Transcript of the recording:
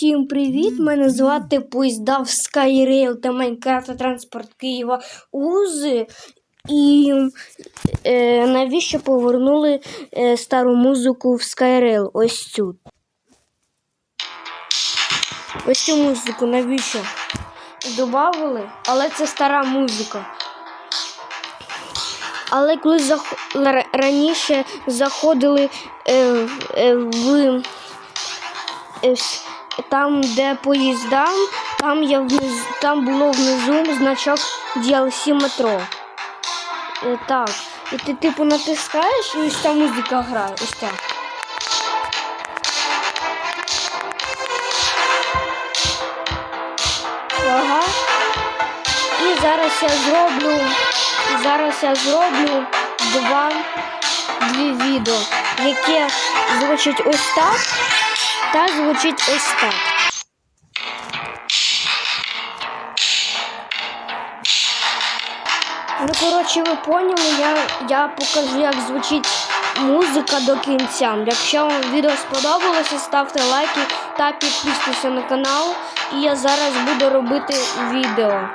Усім привіт! Мене звати Поїздав Skyrail та Майнкрафт Транспорт Києва Узи. І е, навіщо повернули е, стару музику в Skyrail? Ось цю. Ось цю музику навіщо? Добавили, але це стара музика. Але коли зах... раніше заходили е, е, в е, там, де поїзда, там, я вниз, там було внизу значок DLC метро. Так. І ти типу натискаєш і ось ця музика грає. Ось так. Ага. І зараз я зроблю. Зараз я зроблю два дві відео, яке звучить ось так та звучить ось так. Ну, коротше, ви поняли, я, я покажу, як звучить музика до кінця. Якщо вам відео сподобалося, ставте лайки та підписуйтесь на канал. І я зараз буду робити відео.